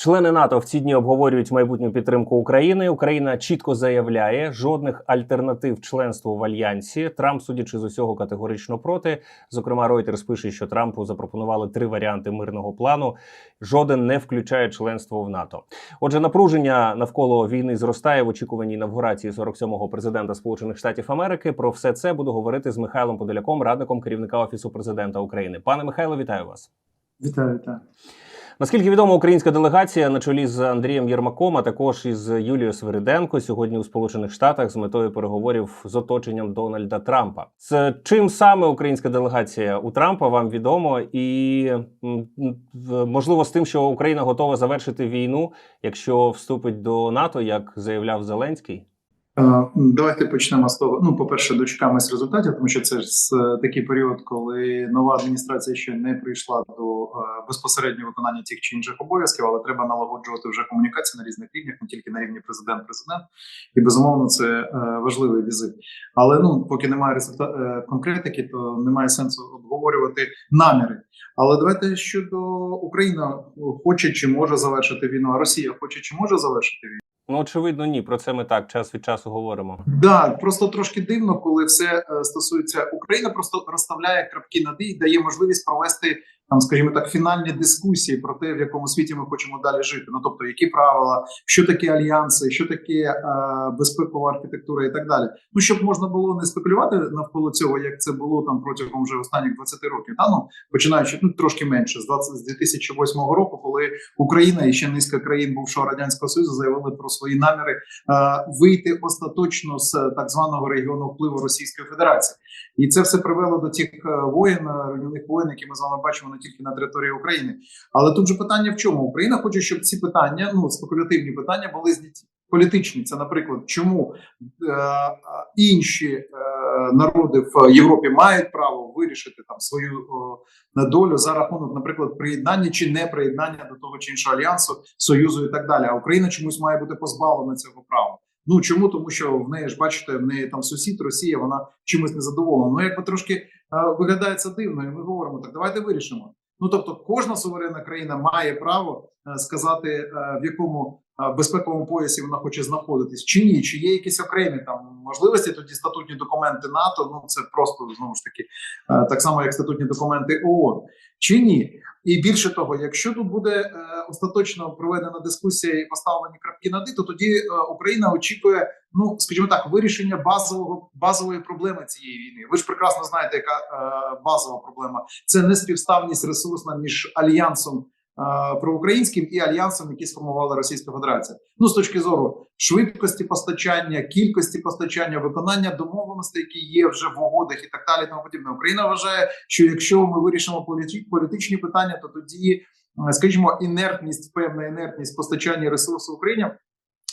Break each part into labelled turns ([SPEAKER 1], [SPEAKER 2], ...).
[SPEAKER 1] Члени НАТО в ці дні обговорюють майбутню підтримку України. Україна чітко заявляє, жодних альтернатив членству в альянсі. Трамп, судячи з усього, категорично проти. Зокрема, Reuters пише, що Трампу запропонували три варіанти мирного плану. Жоден не включає членство в НАТО. Отже, напруження навколо війни зростає в очікуванні інавгурації 47-го президента Сполучених Штатів Америки. Про все це буду говорити з Михайлом Подоляком, радником керівника офісу президента України. Пане Михайло, вітаю вас.
[SPEAKER 2] Вітаю, вітаю.
[SPEAKER 1] Наскільки відомо, українська делегація на чолі з Андрієм Єрмаком, а також із Юлією Свириденко сьогодні у Сполучених Штатах з метою переговорів з оточенням Дональда Трампа. З чим саме українська делегація у Трампа вам відомо, і можливо з тим, що Україна готова завершити війну, якщо вступить до НАТО, як заявляв Зеленський.
[SPEAKER 2] Е, Давайте почнемо з того. Ну, по-перше, дочекаємось результатів, тому що це ж такий період, коли нова адміністрація ще не прийшла до е, безпосереднього виконання тих чи інших обов'язків, але треба налагоджувати вже комунікацію на різних рівнях, не тільки на рівні президент-президент. І безумовно, це е, важливий візит. Але ну, поки немає результат е, конкретики, то немає сенсу обговорювати наміри. Але давайте щодо Україна хоче чи може завершити війну, а Росія хоче чи може завершити війну.
[SPEAKER 1] Ну очевидно, ні. Про це ми так час від часу говоримо.
[SPEAKER 2] Да, просто трошки дивно, коли все е, стосується Україна, просто розставляє крапки над «і» і дає можливість провести там, скажімо так, фінальні дискусії про те, в якому світі ми хочемо далі жити. Ну тобто, які правила, що таке альянси, що таке е, безпекова архітектура і так далі. Ну щоб можна було не спекулювати навколо цього, як це було там протягом вже останніх 20 років. Та ну починаючи ну трошки менше з 20, з 2008 року, коли Україна і ще низка країн бувшого радянського союзу заявили про свої наміри е, вийти остаточно з так званого регіону впливу Російської Федерації, і це все привело до тих е, воєн, е, руйнівних воєн, які ми з вами бачимо тільки на території України. Але тут же питання в чому Україна хоче, щоб ці питання, ну спекулятивні питання, були зняті. Політичні, це, наприклад, чому е, інші е, народи в Європі мають право вирішити там свою е, долю за рахунок, наприклад, приєднання чи не приєднання до того чи іншого альянсу, союзу і так далі. А Україна чомусь має бути позбавлена цього права. Ну чому? Тому що в неї ж бачите, в неї там сусід Росія, вона чимось незадоволена. Ну якби трошки виглядає це дивно, і ми говоримо так. Давайте вирішимо. Ну тобто, кожна суверенна країна має право е, сказати, е, в якому безпековому поясі вона хоче знаходитись, чи ні, чи є якісь окремі там можливості. Тоді статутні документи НАТО. Ну це просто знову ж таки так само, як статутні документи ООН, чи ні. І більше того, якщо тут буде е, остаточно проведена дискусія і поставлені крапки над «і», то тоді е, Україна очікує, ну скажімо так, вирішення базового базової проблеми цієї війни. Ви ж прекрасно знаєте, яка е, базова проблема це неспівставність ресурсна між альянсом проукраїнським і альянсом, які сформувала Російська Федерація. Ну з точки зору швидкості постачання, кількості постачання, виконання домовленостей, які є вже в угодах, і так далі. Тому подібне. Україна вважає, що якщо ми вирішимо політичні питання, то тоді, скажімо, інертність, певна інертність постачання ресурсу Україні.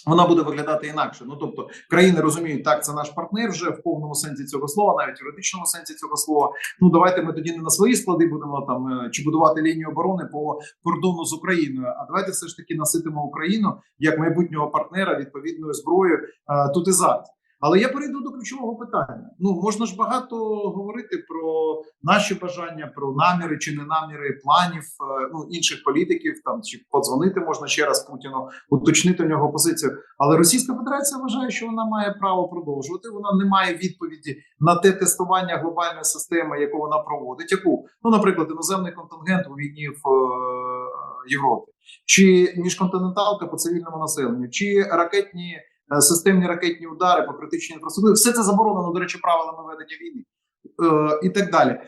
[SPEAKER 2] Вона буде виглядати інакше. Ну тобто країни розуміють, так це наш партнер вже в повному сенсі цього слова, навіть юридичному сенсі цього слова. Ну давайте ми тоді не на свої склади будемо там е, чи будувати лінію оборони по кордону з Україною. А давайте все ж таки наситимо Україну як майбутнього партнера відповідною зброєю е, тут і зараз. Але я перейду до ключового питання. Ну можна ж багато говорити про наші бажання, про наміри чи не наміри планів е, ну інших політиків. Там чи подзвонити можна ще раз Путіну, уточнити в нього позицію. Але Російська Федерація вважає, що вона має право продовжувати. Вона не має відповіді на те тестування глобальної системи, яку вона проводить. Яку ну, наприклад, іноземний контингент у війні в е, Європі, чи міжконтиненталка по цивільному населенню, чи ракетні системні ракетні удари по критичній інфраструктурі. Все це заборонено, до речі, правилами ведення війни. Е, І так далі, Е,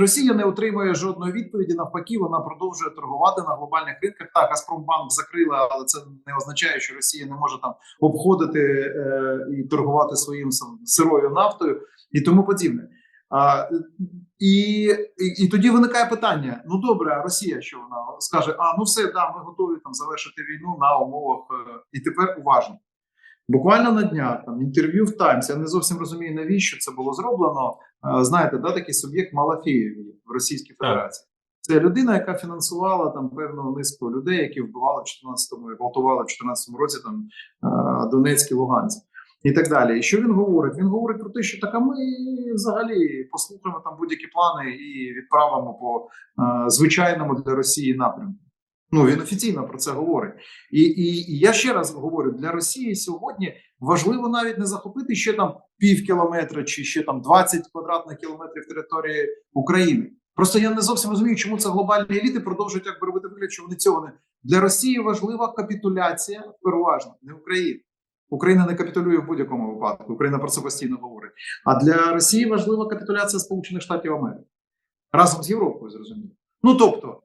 [SPEAKER 2] Росія не отримує жодної відповіді. Навпаки, вона продовжує торгувати на глобальних ринках. Так, Газпромбанк закрила, але це не означає, що Росія не може там обходити е, і торгувати своїм сирою нафтою і тому подібне. І, і, і тоді виникає питання: ну добре, а Росія що вона скаже? А ну все, да, ми готові там завершити війну на умовах. е, І тепер уважно. Буквально на днях там інтерв'ю в Таймс. Я не зовсім розумію, навіщо це було зроблено. Е, Знаєте, да, такий суб'єкт Малафєєв в Російській Федерації. Це людина, яка фінансувала там певну низку людей, які вбивали в 14-му і гвалтували в 14-му році там е, Донецьк і Луганськ. І так далі. І що він говорить? Він говорить про те, що так, а ми взагалі послухаємо там будь-які плани і відправимо по е, звичайному для Росії напрямку. Ну він офіційно про це говорить, і, і, і я ще раз говорю: для Росії сьогодні важливо навіть не захопити ще там пів кілометра чи ще там 20 квадратних кілометрів території України. Просто я не зовсім розумію, чому це глобальні еліти продовжують якби робити вигляд, що вони цього не для Росії важлива капітуляція переважно не України. Україна не капітулює в будь-якому випадку. Україна про це постійно говорить. А для Росії важлива капітуляція Сполучених Штатів Америки разом з Європою, зрозуміло. Ну тобто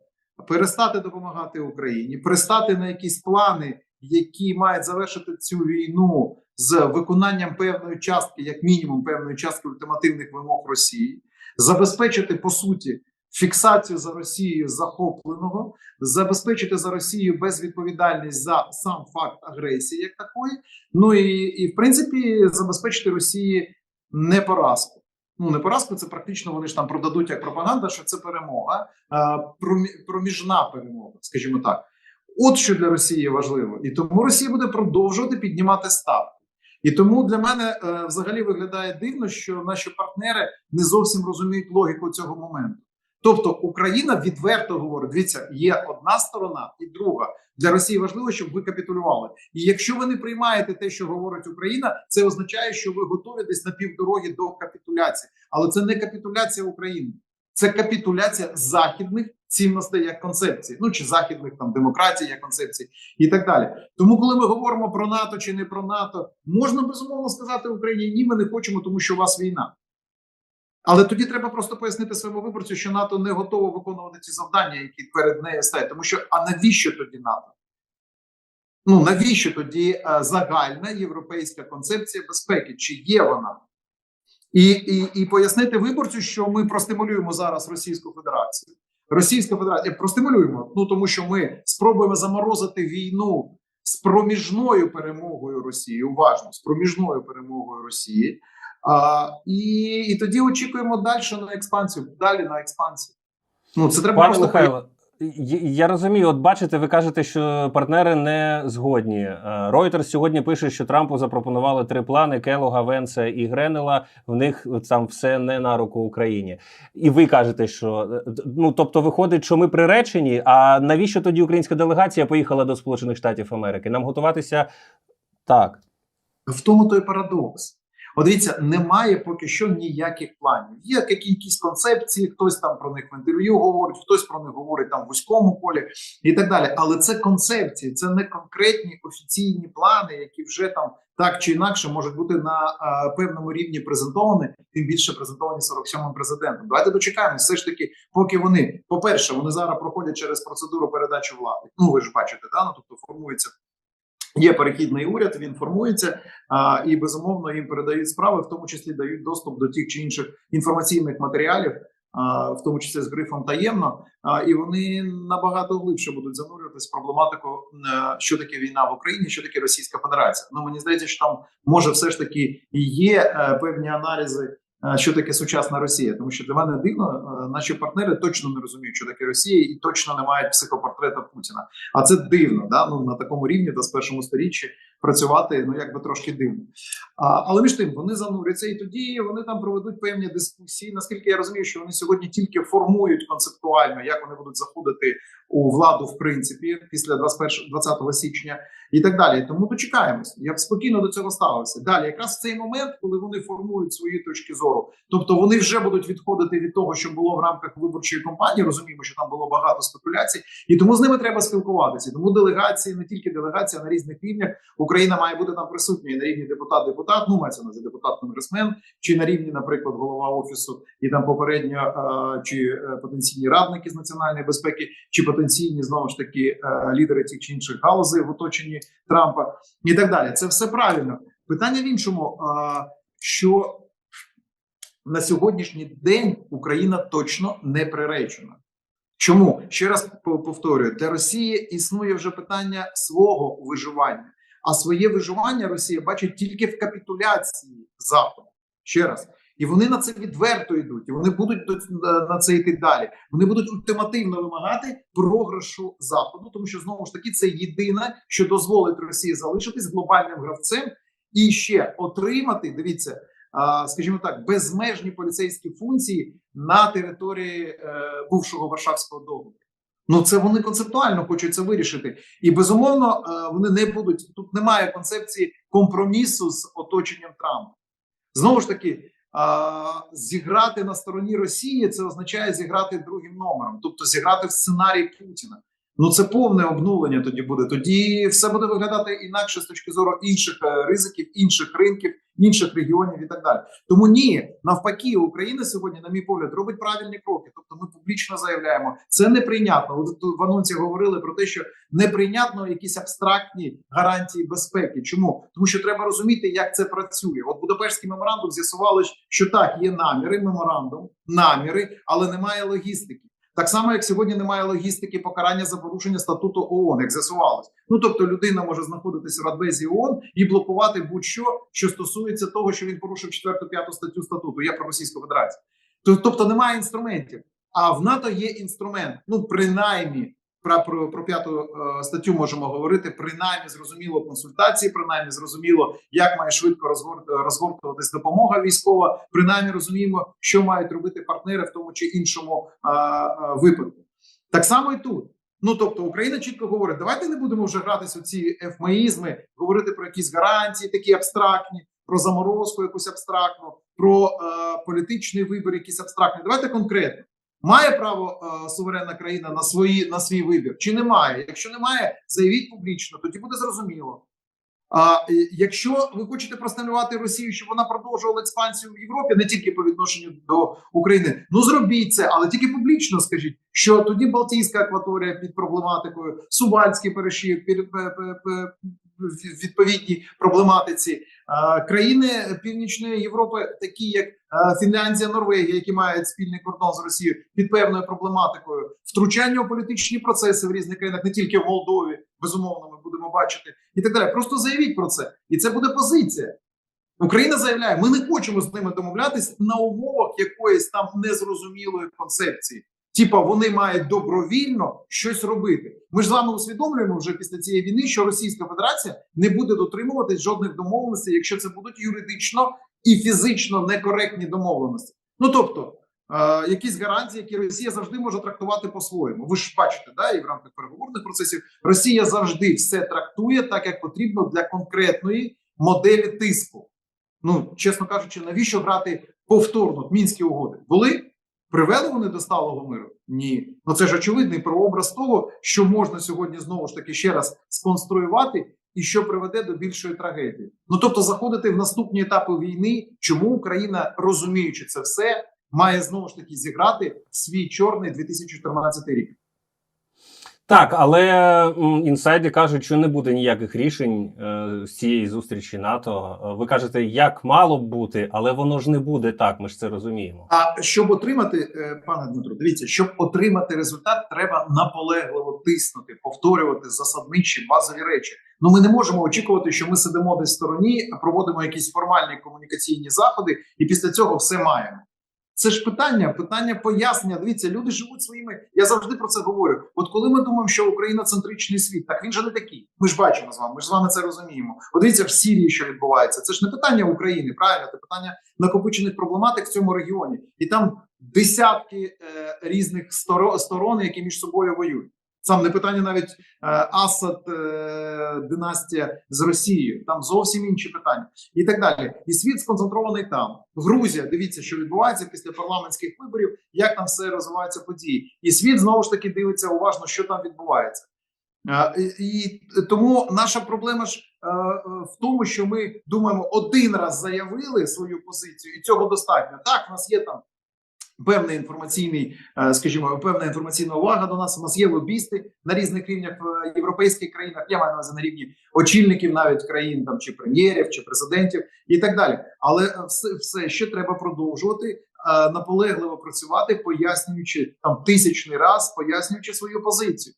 [SPEAKER 2] перестати допомагати Україні, пристати на якісь плани, які мають завершити цю війну з виконанням певної частки, як мінімум, певної частки ультимативних вимог Росії, забезпечити по суті фіксацію за Росією захопленого, забезпечити за Росією безвідповідальність за сам факт агресії, як такої. Ну і, і в принципі забезпечити Росії не поразку. Ну не поразку, це практично вони ж там продадуть як пропаганда, що це перемога, проміжна перемога, скажімо так. От що для Росії важливо, і тому Росія буде продовжувати піднімати ставки. І тому для мене е, взагалі виглядає дивно, що наші партнери не зовсім розуміють логіку цього моменту. Тобто Україна відверто говорить: дивіться, є одна сторона і друга. Для Росії важливо, щоб ви капітулювали. І якщо ви не приймаєте те, що говорить Україна, це означає, що ви готові десь на півдороги до капітуляції. Але це не капітуляція України, це капітуляція західних цінностей як концепції, ну чи західних там демократій як концепції, і так далі. Тому, коли ми говоримо про НАТО чи не про НАТО, можна безумовно сказати Україні: ні, ми не хочемо, тому що у вас війна. Але тоді треба просто пояснити своєму виборцю, що НАТО не готово виконувати ці завдання, які перед нею стоять. Тому що а навіщо тоді НАТО? Ну навіщо тоді е, загальна європейська концепція безпеки? Чи є вона? І, і, і пояснити виборцю, що ми простимулюємо зараз Російську Федерацію. Російська Федерація простимулюємо, ну тому що ми спробуємо заморозити війну з проміжною перемогою Росії. Уважно з проміжною перемогою Росії. А, і, і тоді очікуємо далі на експансію. Далі на експансію. Ну це треба
[SPEAKER 1] Пане
[SPEAKER 2] просто
[SPEAKER 1] Михайло, я, розумію, от бачите, ви кажете, що партнери не згодні. Reuters сьогодні пише, що Трампу запропонували три плани: Келога, Венса і Гренела. В них там все не на руку Україні. І ви кажете, що е, ну тобто, виходить, що ми приречені. А навіщо тоді українська делегація поїхала до Сполучених Штатів Америки? Нам готуватися так.
[SPEAKER 2] В тому той парадокс. От дивіться, немає поки що ніяких планів. Є які- якісь концепції, хтось там про них в інтерв'ю говорить, хтось про них говорить там в вузькому полі і так далі. Але це концепції, це не конкретні офіційні плани, які вже там так чи інакше можуть бути на е, певному рівні презентовані, тим більше презентовані 47-м президентом. Давайте дочекаємось. Все ж таки, поки вони, по-перше, вони зараз проходять через процедуру передачі влади. Ну ви ж бачите, да? ну, тобто формується. Є перехідний уряд, він формується, а, і безумовно їм передають справи, в тому числі дають доступ до тих чи інших інформаційних матеріалів, а, в тому числі з грифом таємно. А, і вони набагато глибше будуть занурюватись в проблематику, е, що таке війна в Україні, що таке Російська Федерація. Ну мені здається, що там може все ж таки і є е, певні аналізи. Е, Що таке сучасна Росія? Тому що для мене дивно, е, наші партнери точно не розуміють, що таке Росія, і точно не мають психопортрета Путіна. А це дивно, да? ну на такому рівні, да, з першому сторіччі працювати, ну якби трошки дивно. А, але між тим вони зануряться, і тоді вони там проведуть певні дискусії. Наскільки я розумію, що вони сьогодні тільки формують концептуально, як вони будуть заходити у владу, в принципі, після 21, 20 січня і так далі. Тому дочекаємось. Я б спокійно до цього ставився. Далі, якраз в цей момент, коли вони формують свої точки зору, тобто вони вже будуть відходити від того, що було в рамках виборчої кампанії. Розуміємо, що там було багато спекуляцій, і тому з ними треба спілкуватися. Тому делегації, не тільки делегація на різних рівнях. Україна має бути там присутньою на рівні депутат-депутат, ну мається на депутат-конгресмен, чи на рівні, наприклад, голова офісу і там попередньо е, чи е, потенційні радники з національної безпеки, чи потенційні знову ж таки е, лідери тих чи інших галузей в оточенні Трампа і так далі. Це все правильно. Питання в іншому, що на сьогоднішній день Україна точно не приречена. Чому ще раз повторюю, для Росії існує вже питання свого виживання, а своє виживання Росія бачить тільки в капітуляції Заходу. Ще раз. І вони на це відверто йдуть, і вони будуть на це йти далі. Вони будуть ультимативно вимагати програшу заходу, тому що знову ж таки це єдине, що дозволить Росії залишитись глобальним гравцем і ще отримати. Дивіться, скажімо так, безмежні поліцейські функції на території е, бувшого Варшавського договору. Ну це вони концептуально хочуть це вирішити, і безумовно е, вони не будуть. Тут немає концепції компромісу з оточенням Трампа. Знову ж таки, зіграти на стороні Росії це означає зіграти другим номером, тобто зіграти в сценарій Путіна. Ну це повне обнулення тоді буде. Тоді все буде виглядати інакше з точки зору інших е, ризиків, інших ринків, інших регіонів і так далі. Тому ні, навпаки, Україна сьогодні, на мій погляд, робить правильні кроки. Тобто, ми публічно заявляємо, це неприйнятно. Тут в анонсі говорили про те, що неприйнятно якісь абстрактні гарантії безпеки. Чому тому, що треба розуміти, як це працює? От Будапештський меморандум з'ясували, що так є наміри, меморандум, наміри, але немає логістики. Так само, як сьогодні немає логістики покарання за порушення статуту ООН, як з'ясувалось. Ну тобто людина може знаходитися в Радбезі ООН і блокувати будь-що, що стосується того, що він порушив 4-5 статтю статуту. Я про Російську Федерацію. Тобто немає інструментів. А в НАТО є інструмент. Ну принаймні про, про, про п'яту е, статтю можемо говорити. Принаймні зрозуміло консультації, принаймні зрозуміло, як має швидко розгорт, розгортуватись допомога військова. Принаймні розуміємо, що мають робити партнери в тому чи іншому е, е, випадку. Так само і тут. Ну тобто Україна чітко говорить: давайте не будемо вже гратися у ці ефмеїзми, говорити про якісь гарантії, такі абстрактні, про заморозку, якусь абстрактну, про е, політичний вибір, якийсь абстрактний. Давайте конкретно. Має право е, суверенна країна на свої на свій вибір чи немає? Якщо немає, заявіть публічно, тоді буде зрозуміло. А якщо ви хочете простимулювати Росію, щоб вона продовжувала експансію в Європі, не тільки по відношенню до України, ну зробіть це, але тільки публічно скажіть, що тоді Балтійська акваторія під проблематикою, Сувальський перешив під пе- пе- пе- в відповідній проблематиці. Країни Північної Європи, такі як Фінляндія, Норвегія, які мають спільний кордон з Росією під певною проблематикою, втручання у політичні процеси в різних країнах, не тільки в Молдові, безумовно, ми будемо бачити, і так далі. Просто заявіть про це, і це буде позиція. Україна заявляє, ми не хочемо з ними домовлятись на умовах якоїсь там незрозумілої концепції. Типа вони мають добровільно щось робити. Ми ж з вами усвідомлюємо вже після цієї війни, що Російська Федерація не буде дотримуватись жодних домовленостей, якщо це будуть юридично і фізично некоректні домовленості. Ну тобто, е, якісь гарантії, які Росія завжди може трактувати по-своєму. Ви ж бачите, да, і в рамках переговорних процесів Росія завжди все трактує так, як потрібно для конкретної моделі тиску. Ну, чесно кажучи, навіщо грати повторно мінські угоди? Були? Привели вони до сталого миру? Ні. Ну це ж очевидний прообраз того, що можна сьогодні знову ж таки ще раз сконструювати, і що приведе до більшої трагедії. Ну тобто, заходити в наступні етапи війни, чому Україна, розуміючи це все, має знову ж таки зіграти свій чорний 2014 рік.
[SPEAKER 1] Так, але інсайди кажуть, що не буде ніяких рішень е, з цієї зустрічі НАТО. Е, Ви кажете, як мало б бути, але воно ж не буде так. Ми ж це розуміємо.
[SPEAKER 2] А щоб отримати, е, пане Дмитро, дивіться, щоб отримати результат, треба наполегливо тиснути, повторювати засадничі базові речі. Ну ми не можемо очікувати, що ми сидимо десь в стороні, проводимо якісь формальні комунікаційні заходи, і після цього все маємо. Це ж питання, питання пояснення. Дивіться, люди живуть своїми. Я завжди про це говорю. От коли ми думаємо, що Україна центричний світ, так він же не такий. Ми ж бачимо з вами. Ми ж з вами це розуміємо. От дивіться в Сірії, що відбувається. Це ж не питання України, правильно? Це питання накопичених проблематик в цьому регіоні, і там десятки е, різних сторо- сторон, які між собою воюють. Сам не питання навіть е, Асад е, династія з Росією. Там зовсім інші питання і так далі. І світ сконцентрований там. Грузія, дивіться, що відбувається після парламентських виборів, як там все розвиваються події. І світ знову ж таки дивиться уважно, що там відбувається. Е, І, тому наша проблема ж в тому, що ми думаємо, один раз заявили свою позицію, і цього достатньо. Так, в нас є там певний інформаційний, е, скажімо, певна інформаційна увага до нас. У нас є лобісти на різних рівнях в європейських країнах. Я маю на увазі на рівні очільників навіть країн, там чи прем'єрів, чи президентів, і так далі. Але е, все, все ще треба продовжувати е, наполегливо працювати, пояснюючи там тисячний раз, пояснюючи свою позицію.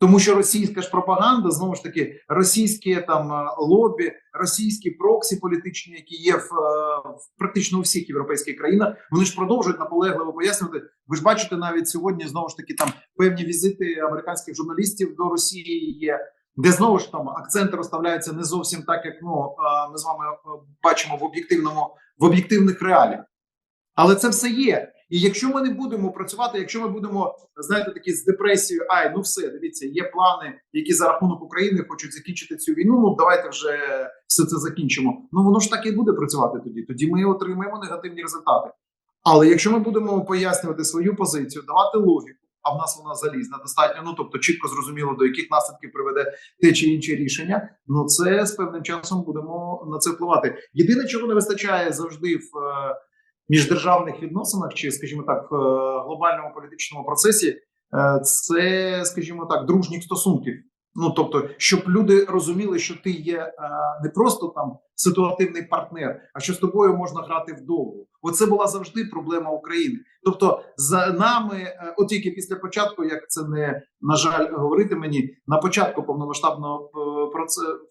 [SPEAKER 2] Тому що російська ж пропаганда знову ж таки російське там е, лобі, російські проксі політичні, які є в, е, в практично у всіх європейських країнах, вони ж продовжують наполегливо пояснювати. Ви ж бачите, навіть сьогодні знову ж таки там певні візити американських журналістів до Росії є, де знову ж там акценти розставляються не зовсім так, як ну е, ми з вами бачимо в об'єктивному в об'єктивних реаліях. Але це все є. І якщо ми не будемо працювати, якщо ми будемо знаєте, такі з депресією, ай, ну все, дивіться, є плани, які за рахунок України хочуть закінчити цю війну. Ну давайте вже все це закінчимо. Ну воно ж так і буде працювати тоді. Тоді ми отримаємо негативні результати. Але якщо ми будемо пояснювати свою позицію, давати логіку, а в нас вона залізна, достатньо, ну тобто чітко зрозуміло, до яких наслідків приведе те чи інше рішення. Ну це з певним часом будемо на це впливати. Єдине, чого не вистачає завжди в е, міждержавних відносинах, чи, скажімо так, в е, глобальному політичному процесі, е, це, скажімо так, дружніх стосунків. Ну тобто, щоб люди розуміли, що ти є е, не просто там ситуативний партнер, а що з тобою можна грати вдовго. Оце була завжди проблема України. Тобто, за нами, от тільки після початку, як це не на жаль говорити мені, на початку повномасштабного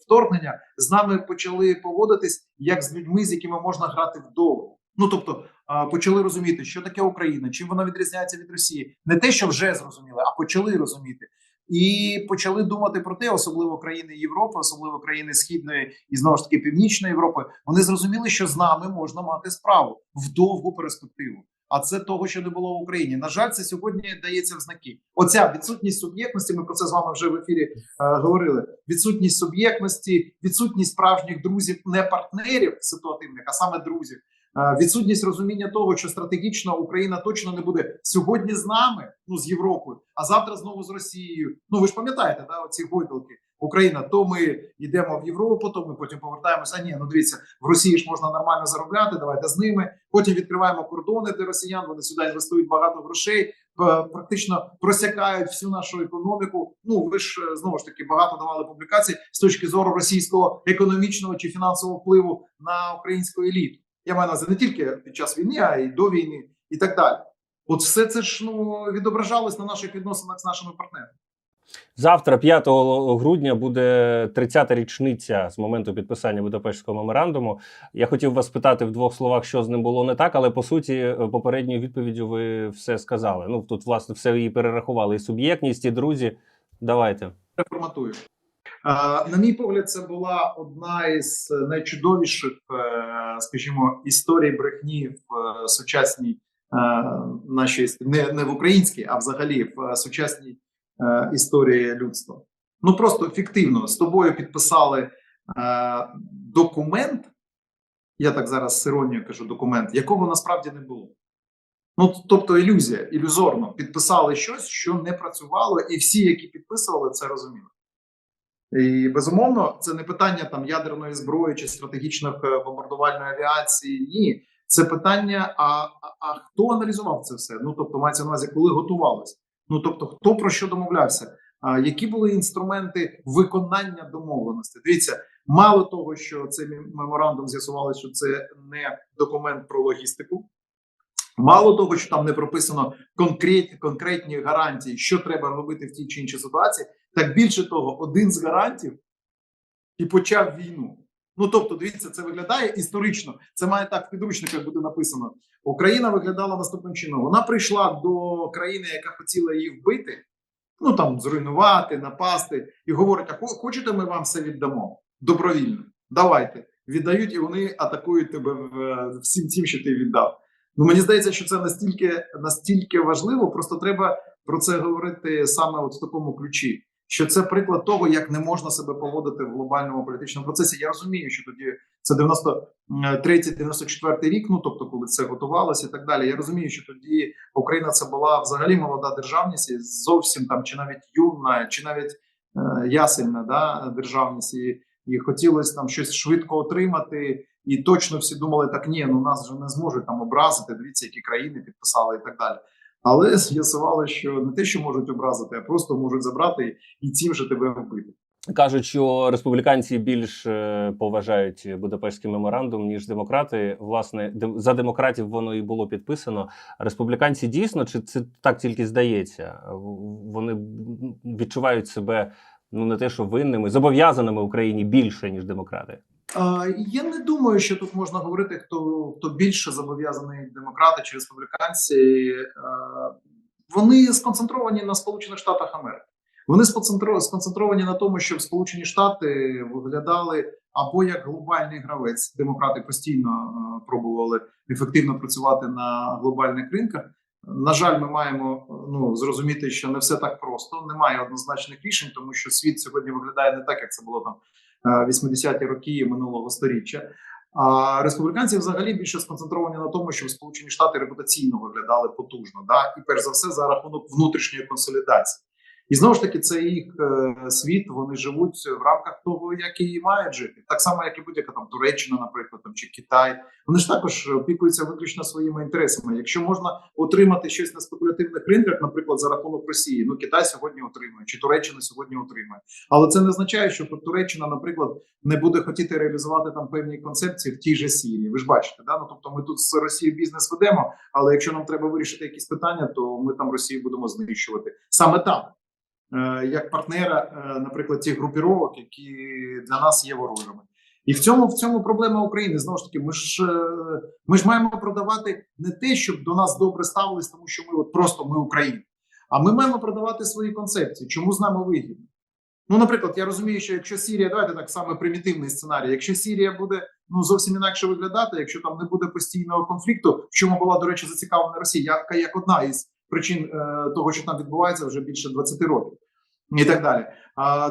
[SPEAKER 2] вторгнення з нами почали поводитись як з людьми, з якими можна грати вдовго. Ну тобто почали розуміти, що таке Україна, чим вона відрізняється від Росії, не те, що вже зрозуміли, а почали розуміти. І почали думати про те, особливо країни Європи, особливо країни Східної і знову ж таки Північної Європи. Вони зрозуміли, що з нами можна мати справу в довгу перспективу. А це того, що не було в Україні. На жаль, це сьогодні дається в знаки. Оця відсутність суб'єктності. Ми про це з вами вже в ефірі е, говорили. Відсутність суб'єктності, відсутність справжніх друзів, не партнерів ситуативних, а саме друзів. Е, Відсутність розуміння того, що стратегічно Україна точно не буде сьогодні з нами, ну з Європою, а завтра знову з Росією. Ну ви ж пам'ятаєте, да, оці гойдалки. Україна, то ми йдемо в Європу, то ми потім повертаємося. А ні, ну дивіться, в Росії ж можна нормально заробляти. Давайте з ними. Потім відкриваємо кордони для росіян. Вони сюди інвестують багато грошей, практично просякають всю нашу економіку. Ну ви ж е, знову ж таки багато давали публікацій з точки зору російського економічного чи фінансового впливу на українську еліту. Я маю на увазі не тільки під час війни, а й до війни, і так далі. От все це ж ну відображалось на наших відносинах з нашими партнерами.
[SPEAKER 1] Завтра, 5 грудня, буде 30-та річниця з моменту підписання Будапештського меморандуму. Я хотів вас питати в двох словах, що з ним було не так, але по суті, попередньою відповіддю ви все сказали. Ну тут власне все її перерахували. І суб'єктність, і друзі. Давайте.
[SPEAKER 2] реформатую. Е, На мій погляд, це була одна із найчудовіших, е, скажімо, історій брехні в е, сучасній е, нашій не, не в українській, а взагалі в е, сучасній е, історії людства. Ну просто фіктивно з тобою підписали е, документ. Я так зараз з іронією кажу документ, якого насправді не було. Ну, тобто ілюзія, ілюзорно підписали щось, що не працювало, і всі, які підписували, це розуміли. І безумовно, це не питання там ядерної зброї чи стратегічних е, бомбардувальної авіації. Ні, це питання: а, а, а хто аналізував це все? Ну тобто, мається на увазі, коли готувалися. Ну тобто, хто про що домовлявся? А, які були інструменти виконання домовленості? Дивіться, мало того, що цей мем- меморандум з'ясували, що це не документ про логістику. Мало того, що там не прописано конкретні, конкретні гарантії, що треба робити в тій чи іншій ситуації, так більше того, один з гарантів і почав війну. Ну тобто, дивіться, це виглядає історично. Це має так в підручниках бути написано. Україна виглядала наступним чином. Вона прийшла до країни, яка хотіла її вбити, ну там зруйнувати, напасти, і говорить: а хочете, ми вам все віддамо добровільно? Давайте віддають, і вони атакують тебе всім тим, що ти віддав. Ну мені здається, що це настільки настільки важливо, просто треба про це говорити саме от в такому ключі. Що це приклад того, як не можна себе поводити в глобальному політичному процесі. Я розумію, що тоді це 93-94 рік. Ну тобто, коли це готувалося і так далі. Я розумію, що тоді Україна це була взагалі молода державність, і зовсім там чи навіть юна, чи навіть е, ясельна да, державність, і, і хотілося там щось швидко отримати. І точно всі думали, так ні, ну нас вже не зможуть там образити. Дивіться, які країни підписали і так далі. Але з'ясували, що не те, що можуть образити, а просто можуть забрати і цим же тебе вбити.
[SPEAKER 1] Кажуть, що республіканці більш е, поважають Будапештський меморандум, ніж демократи. Власне, за демократів воно і було підписано. Республіканці дійсно, чи це так тільки здається? Вони відчувають себе ну не те, що винними, зобов'язаними Україні більше, ніж демократи.
[SPEAKER 2] Я не думаю, що тут можна говорити, хто хто більше зобов'язаний демократи чи республіканці. Вони сконцентровані на Сполучених Штатах Америки. Вони сконцентро- сконцентровані на тому, щоб Сполучені Штати виглядали або як глобальний гравець. Демократи постійно пробували ефективно працювати на глобальних ринках. На жаль, ми маємо ну зрозуміти, що не все так просто. Немає однозначних рішень, тому що світ сьогодні виглядає не так, як це було там 80-ті роки минулого століття. А республіканці взагалі більше сконцентровані на тому, щоб Сполучені Штати репутаційно виглядали потужно, да і перш за все за рахунок внутрішньої консолідації. І знову ж таки, це їх е, світ. Вони живуть в рамках того, як і мають жити, так само, як і будь-яка там Туреччина, наприклад, там чи Китай. Вони ж також опікуються виключно своїми інтересами. Якщо можна отримати щось на спекулятивних ринках, наприклад, за рахунок Росії, ну Китай сьогодні отримує, чи Туреччина сьогодні отримує. Але це не означає, що Туреччина, наприклад, не буде хотіти реалізувати там певні концепції в тій же Сірії. Ви ж бачите, да? ну тобто ми тут з Росією бізнес ведемо, але якщо нам треба вирішити якісь питання, то ми там Росію будемо знищувати саме там. Е, Як партнера, е, наприклад, тих групіровок, які для нас є ворожими, і в цьому в цьому проблема України знову ж таки. Ми ж е, ми ж маємо продавати не те, щоб до нас добре ставились, тому що ми от просто ми Україна. А ми маємо продавати свої концепції. Чому з нами вигідно? Ну, наприклад, я розумію, що якщо Сірія, давайте так само примітивний сценарій. Якщо Сірія буде ну зовсім інакше виглядати, якщо там не буде постійного конфлікту, в чому була до речі зацікавлена Росія, як одна із причин е, того, що там відбувається вже більше 20 років, і так далі.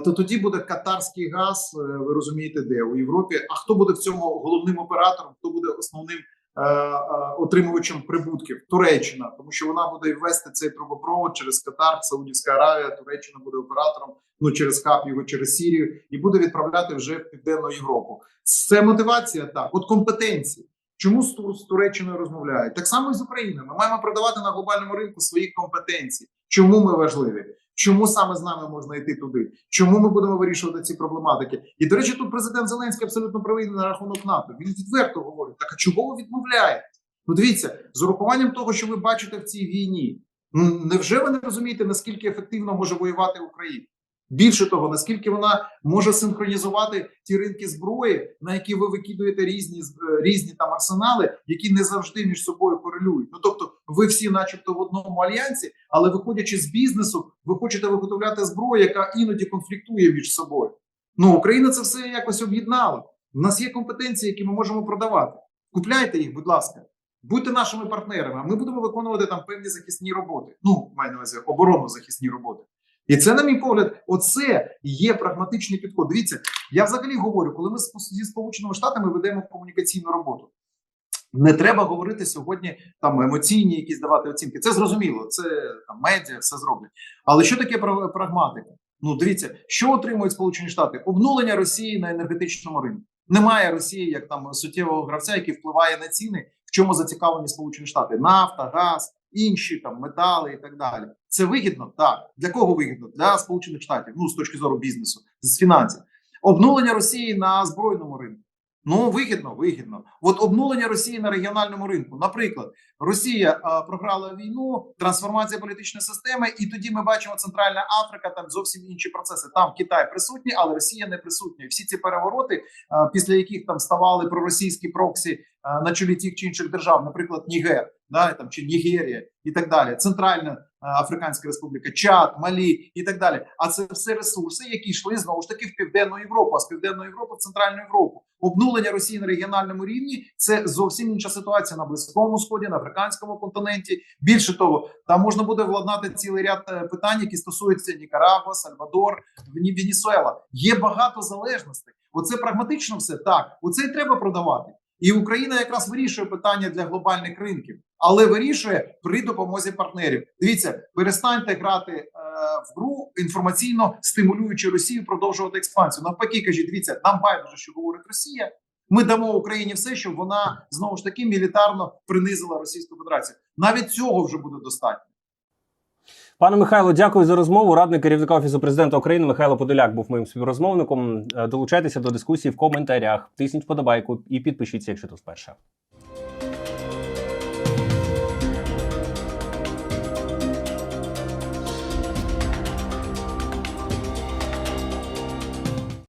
[SPEAKER 2] То тоді буде катарський газ. е, Ви розумієте, де у Європі. А хто буде в цьому головним оператором? Хто буде основним е, отримувачем прибутків? Туреччина, тому що вона буде ввести цей трубопровод через Катар, Саудівська Аравія, Туреччина буде оператором. Ну через КАП його через Сірію і буде відправляти вже в південну Європу. Це мотивація так, от компетенції. Чому з, Тур- з Туреччиною розмовляють? Так само і з Україною. Ми маємо продавати на глобальному ринку свої компетенції. Чому ми важливі? Чому саме з нами можна йти туди? Чому ми будемо вирішувати ці проблематики? І до речі, тут президент Зеленський абсолютно правий на рахунок НАТО. Він відверто говорить: так а чого ви відмовляєте? Ну дивіться, з урахуванням того, що ви бачите в цій війні, ну, невже ви не розумієте, наскільки ефективно може воювати Україна? Більше того, наскільки вона може синхронізувати ті ринки зброї, на які ви викидуєте різні е, різні там арсенали, які не завжди між собою корелюють. Ну тобто, ви всі, начебто, в одному альянсі, але виходячи з бізнесу, ви хочете виготовляти зброю, яка іноді конфліктує між собою. Ну Україна це все якось об'єднала. У нас є компетенції, які ми можемо продавати. Купляйте їх, будь ласка. Будьте нашими партнерами. а Ми будемо виконувати там певні захисні роботи. Ну, маю на увазі оборонно захисні роботи. І це, на мій погляд, оце є прагматичний підход. Дивіться, я взагалі говорю, коли ми зі Сполученими Штатами ведемо комунікаційну роботу. Не треба говорити сьогодні там емоційні, якісь давати оцінки. Це зрозуміло, це там медіа все зроблять. Але що таке прагматика? Ну дивіться, що отримують Сполучені Штати? Обнулення Росії на енергетичному ринку. Немає Росії як там суттєвого гравця, який впливає на ціни, в чому зацікавлені Сполучені Штати: нафта, газ, інші там метали і так далі. Це вигідно? Так. Для кого вигідно? Для Сполучених Штатів, ну з точки зору бізнесу, з фінансів. Обнулення Росії на збройному ринку. Ну, вигідно, вигідно. От обнулення Росії на регіональному ринку. Наприклад, Росія а, програла війну, трансформація політичної системи, і тоді ми бачимо Центральна Африка, там зовсім інші процеси. Там Китай присутній, але Росія не присутня. Всі ці перевороти, а, після яких там ставали проросійські проксі а, на чолі тих чи інших держав, наприклад, Нігер, да, там чи Нігерія і так далі, Центральна Африканська Республіка, Чад, Малі і так далі. А це все ресурси, які йшли знову ж таки в південну Європу, а з південної Європи в Центральну Європу. Обнулення Росії на регіональному рівні це зовсім інша ситуація на близькому сході, на африканському континенті. Більше того, там можна буде владнати цілий ряд е, питань, які стосуються Нікарагуа, Сальвадор, Венесуела. Є багато залежностей. Оце прагматично все так. Оце і треба продавати. І Україна якраз вирішує питання для глобальних ринків, але вирішує при допомозі партнерів. Дивіться, перестаньте грати е, в гру інформаційно стимулюючи Росію продовжувати експансію. Навпаки, кажіть, дивіться, нам байдуже, що говорить Росія. Ми дамо Україні все, щоб вона знову ж таки мілітарно принизила Російську Федерацію. Навіть цього вже буде достатньо.
[SPEAKER 1] Пане Михайло, дякую за розмову. Радник керівника офісу президента України Михайло Подоляк був моїм співрозмовником. Е, Долучайтеся до дискусії в коментарях. Тисніть вподобайку і підпишіться, якщо тут вперше.